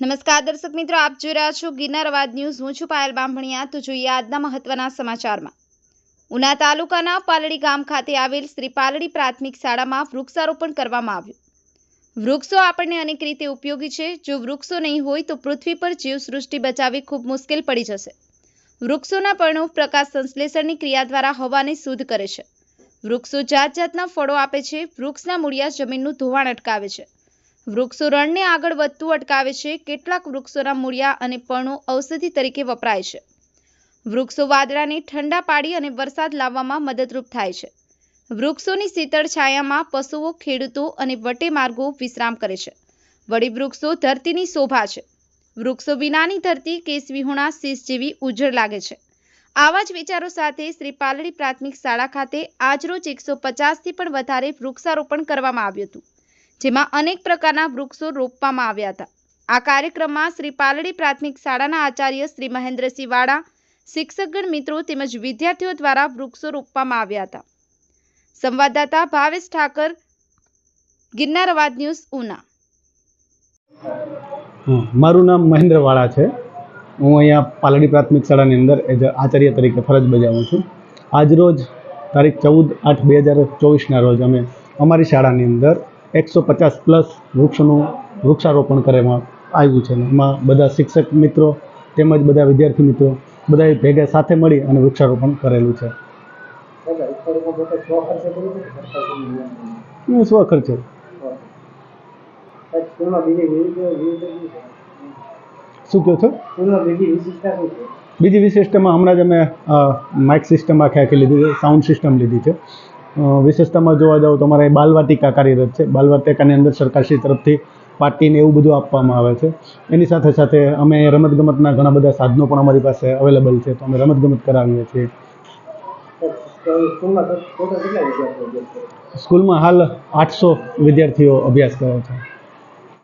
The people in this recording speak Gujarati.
નમસ્કાર દર્શક મિત્રો, આપ જોઈ રહ્યા છો ગિરનાર અવાજ ન્યૂઝ. હું છું પાયલ બામભણિયા તો જોઈએ આજના મહત્વના સમાચારમાં. ઉના તાલુકાના પાલડી ગામ ખાતે આવેલ શ્રી પાલડી પ્રાથમિક શાળામાં વૃક્ષારોપણ કરવામાં આવ્યું. વૃક્ષો આપણને અનેક રીતે ઉપયોગી છે. જો વૃક્ષો નહીં હોય તો પૃથ્વી પર જીવસૃષ્ટિ બચાવવી ખૂબ મુશ્કેલ પડી જશે. વૃક્ષોના પર્ણો પ્રકાશ સંશ્લેષણની ક્રિયા દ્વારા હવાને શુદ્ધ કરે છે. વૃક્ષો જાત જાતના ફળો આપે છે. વૃક્ષના મૂળિયા જમીનનું ધોવાણ અટકાવે છે. વૃક્ષો રણને આગળ વધતું અટકાવે છે, કેટલાક વૃક્ષોના મૂળિયા અને પર્ણો ઔષધિ તરીકે વપરાય છે. વૃક્ષો વાદળાને ઠંડા પાડી અને વરસાદ લાવવામાં મદદરૂપ થાય છે. વૃક્ષોની શીતળ છાયામાં પશુઓ, ખેડૂતો અને વટે માર્ગો વિશ્રામ કરે છે. વળી વૃક્ષો ધરતીની શોભા છે. વૃક્ષો વિનાની ધરતી કેસવિહોણા શીશ જેવી ઉજ્જળ લાગે છે. આવા જ વિચારો સાથે શ્રી પાલડી પ્રાથમિક શાળા ખાતે આજરોજ એકસો પચાસથી પણ વધારે વૃક્ષારોપણ કરવામાં આવ્યું હતું. જેમાં અનેક પ્રકારના વૃક્ષો રોપવામાં આવ્યા હતા. આ કાર્યક્રમમાં શ્રી પાલડી પ્રાથમિક શાળાના આચાર્ય શ્રી મહેન્દ્રસિંહ વાળા શિક્ષકગણ મિત્રો તેમજ વિદ્યાર્થીઓ દ્વારા વૃક્ષો રોપવામાં આવ્યા હતા. સંવાદદાતા ભાવેશ ઠાકર ગિરનાર અવાજ ન્યૂઝ, ઉના. મારું નામ મહેન્દ્ર વાળા છે. હું અહીંયા પાલડી પ્રાથમિક શાળાની અંદર એઝ આચાર્ય તરીકે ફરજ બજાવું છું. આજરોજ તારીખ ચૌદ આઠ બે હજાર ચોવીસના રોજ અમે અમારી શાળાની અંદર એકસો પચાસ પ્લસ વૃક્ષોનું વૃક્ષારોપણ કરવામાં આવ્યું છે. એમાં બધા શિક્ષક મિત્રો તેમજ બધા વિદ્યાર્થી મિત્રો બધાએ ભેગા સાથે મળી અને વૃક્ષારોપણ કરેલું છે. સ્વખર્ચે શું કહો છો? બીજી વિશિષ્ટમાં હમણાં જ અમે માઇક સિસ્ટમ આખી આખી લીધી છે સાઉન્ડ સિસ્ટમ લીધી છે. વિશેષતામાં જોવા જાવ તો અમારે બાલવાટિકા કાર્યરત છે. બાલવાટિકાની અંદર સરકારશ્રી તરફથી પાટીને એવું બધું આપવામાં આવે છે. એની સાથે સાથે અમે રમતગમતના ઘણા બધા સાધનો પણ અમારી પાસે અવેલેબલ છે. તો અમે રમતગમત કરાવીએ છીએ. સ્કૂલમાં હાલ આઠસો વિદ્યાર્થીઓ અભ્યાસ કરે છે.